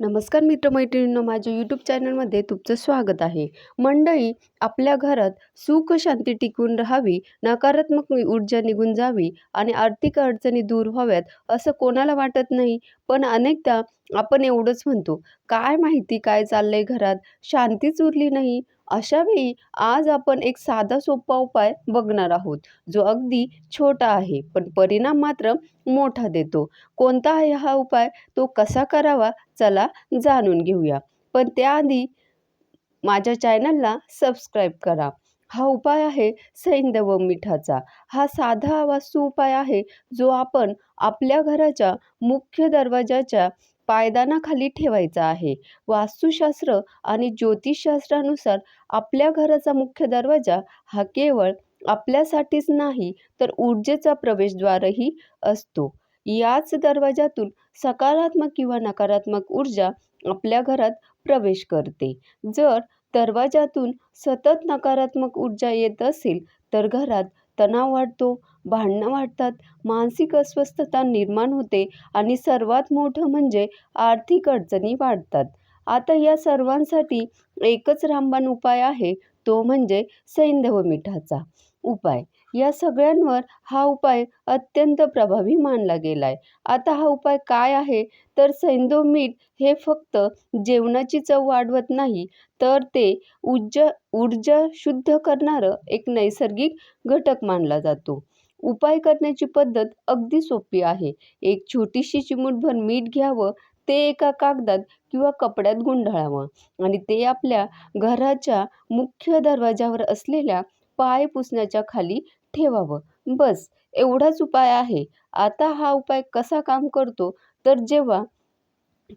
नमस्कार मित्रमैत्रिणींनो माझ्या यूट्यूब चॅनलमध्ये तुमचं स्वागत आहे. मंडळी आपल्या घरात सुख शांती टिकून राहावी नकारात्मक ऊर्जा निघून जावी आणि आर्थिक अडचणी दूर व्हाव्यात असं कोणाला वाटत नाही? पण अनेकदा आपण एवढंच म्हणतो काय माहिती काय चाललंय घरात? शांतीच उरली नाही. अशावेळी आज आपण एक साधा सोपा उपाय बघणार आहोत. जो अगदी छोटा आहे पण परिणाम मात्र मोठा देतो. कोणता आहे हा उपाय? तो कसा करावा? चला जाणून घेऊया. पण त्याआधी माझ्या चॅनलला सबस्क्राईब करा. हा उपाय आहे सैंधव मिठाचा. हा साधा वास्तू उपाय आहे जो आपण आपल्या घराच्या मुख्य दरवाजाच्या पायदानाखाली ठेवायचा आहे. वास्तुशास्त्र आणि ज्योतिषशास्त्रानुसार आपल्या घराचा मुख्य दरवाजा हा केवळ आपल्यासाठीच नाही तर ऊर्जेचा प्रवेशद्वारही असतो. याच दरवाजातून सकारात्मक किंवा नकारात्मक ऊर्जा आपल्या घरात प्रवेश करते. जर दरवाजातून सतत नकारात्मक ऊर्जा येत असेल तर घरात तणाव वाढतो भांडणं वाढतात मानसिक अस्वस्थता निर्माण होते आणि सर्वात मोठं म्हणजे आर्थिक अडचणी वाढतात. आता या सर्वांसाठी एकच रामबाण उपाय आहे तो म्हणजे सैंधव मिठाचा उपाय. या सगळ्यांवर हा उपाय अत्यंत प्रभावी मानला गेला आहे आता हा उपाय काय आहे? तर सैंधव मीठ हे फक्त जेवणाची चव वाढवत नाही तर ते ऊर्जा ऊर्जा शुद्ध करणारं एक नैसर्गिक घटक मानला जातो. उपाय करण्याची पद्धत अगदी सोपी आहे. एक छोटीशी चिमूटभर मीठ घ्यावं ते एका कागदात किंवा कपड्यात गुंडाळावं आणि ते आपल्या घराच्या मुख्य दरवाजावर असलेल्या पाय पुसण्याच्या खाली ठेवावं. बस एवढाच उपाय आहे. आता हा उपाय कसा काम करतो? तर जेव्हा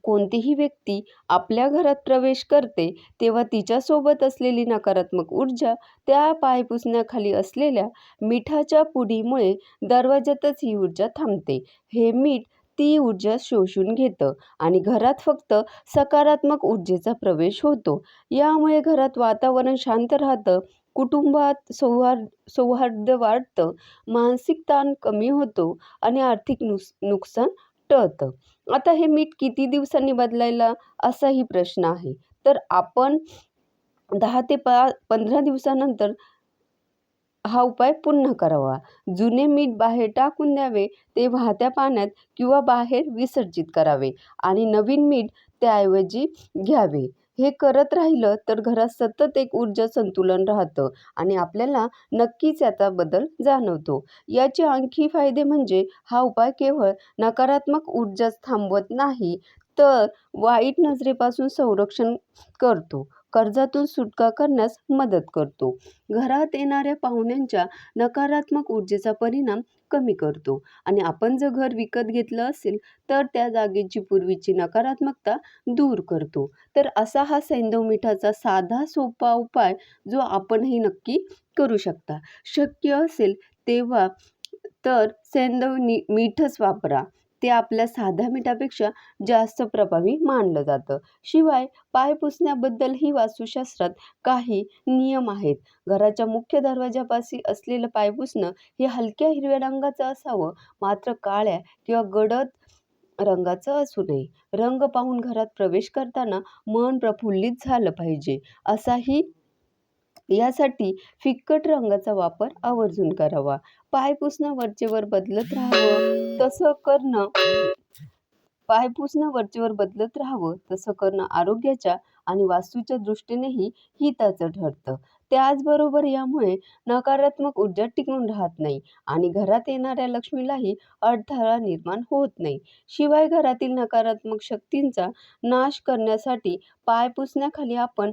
कोणतीही व्यक्ती आपल्या घरात प्रवेश करते तेव्हा तिच्यासोबत असलेली नकारात्मक ऊर्जा त्या पाय पुसण्याखाली असलेल्या मिठाच्या पुडीमुळे दरवाज्यातच ही ऊर्जा थांबते. हे मीठ ती ऊर्जा शोषून घेतं आणि घरात फक्त सकारात्मक ऊर्जेचा प्रवेश होतो. यामुळे घरात वातावरण शांत राहतं कुटुंबात सौहार्द सौहार्द वाढतं मानसिक ताण कमी होतो आणि आर्थिक नुस नुकसान टळतं. आता हे मीठ किती दिवसांनी बदलायला? असाही प्रश्न आहे. तर आपण दहा ते पा पंधरा दिवसानंतर हा उपाय पुन्हा करावा. जुने मीठ बाहेर टाकून द्यावे ते वाहत्या पाण्यात किंवा बाहेर विसर्जित करावे आणि नवीन मीठ त्याऐवजी घ्यावे. हे करत राहिलं तर घरात सतत एक ऊर्जा संतुलन राहतं आणि आपल्याला नक्कीच याचा बदल जाणवतो. याचे आणखी फायदे म्हणजे हा उपाय केवळ नकारात्मक ऊर्जाच थांबवत नाही तर वाईट नजरेपासून संरक्षण करतो. कर्जातून सुटका करण्यास मदत करतो. घरात येणाऱ्या पाहुण्यांच्या नकारात्मक ऊर्जेचा परिणाम कमी करतो. आणि आपण जर घर विकत घेतलं असेल तर त्या जागेची पूर्वीची नकारात्मकता दूर करतो. तर असा हा सैंधव मिठाचा साधा सोपा उपाय जो आपणही नक्की करू शकता. शक्य असेल तेव्हा तर सैंधव नि मीठच वापरा. ते आपल्या साध्या मिठापेक्षा जास्त प्रभावी मानलं जातं. शिवाय पाय पुसण्याबद्दलही वास्तुशास्त्रात काही नियम आहेत. घराच्या मुख्य दरवाजापाशी असलेलं पाय पुसणं हे हलक्या हिरव्या रंगाचं असावं मात्र काळ्या किंवा गडद रंगाचं असू नये. रंग पाहून घरात प्रवेश करताना मन प्रफुल्लित झालं पाहिजे असाही यासाठी फिक्कट रंगाचा वापर आवर्जून करावा. पाय पुसणं वरचेवर बदलत राहावं तसं करणं पाय पुसणं वरचेवर बदलत राहावं तसं करणं आरोग्याच्या आणि वास्तूच्या दृष्टीनेही हिताचं ठरतं. त्याचबरोबर यामुळे नकारात्मक ऊर्जा टिकून राहत नाही आणि घरात येणाऱ्या लक्ष्मीलाही अडथळा निर्माण होत नाही. शिवाय घरातील नकारात्मक शक्तींचा नाश करण्यासाठी पाय पुसण्याखाली आपण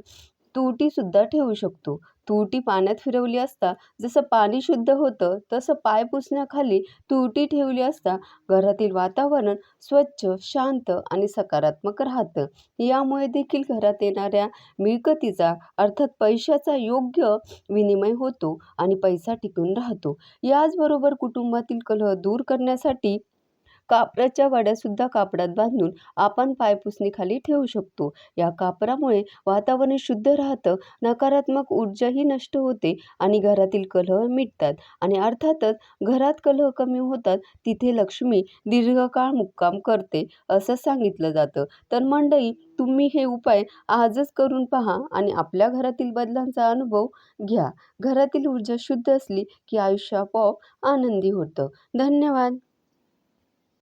तुरटीसुद्धा ठेवू शकतो. तुरटी पाण्यात फिरवली असता जसं पाणी शुद्ध होतं तसं पाय पुसण्याखाली तुरटी ठेवली असता घरातील वातावरण स्वच्छ शांत आणि सकारात्मक राहतं. यामुळे देखील घरात येणाऱ्या मिळकतीचा अर्थात पैशाचा योग्य विनिमय होतो आणि पैसा टिकून राहतो. याचबरोबर कुटुंबातील कलह दूर करण्यासाठी कापराच्या वड्यासुद्धा कापडात बांधून आपण पायपुसणीखाली ठेवू शकतो. या कापरामुळे वातावरण शुद्ध राहतं नकारात्मक ऊर्जाही नष्ट होते आणि घरातील कलह मिटतात आणि अर्थातच घरात कलह कमी होतात तिथे लक्ष्मी दीर्घकाळ मुक्काम करते असं सांगितलं जातं. तर मंडळी तुम्ही हे उपाय आजच करून पहा आणि आपल्या घरातील बदलांचा अनुभव घ्या. घरातील ऊर्जा शुद्ध असली की आयुष्य आपोआप आनंदी होतं. धन्यवाद.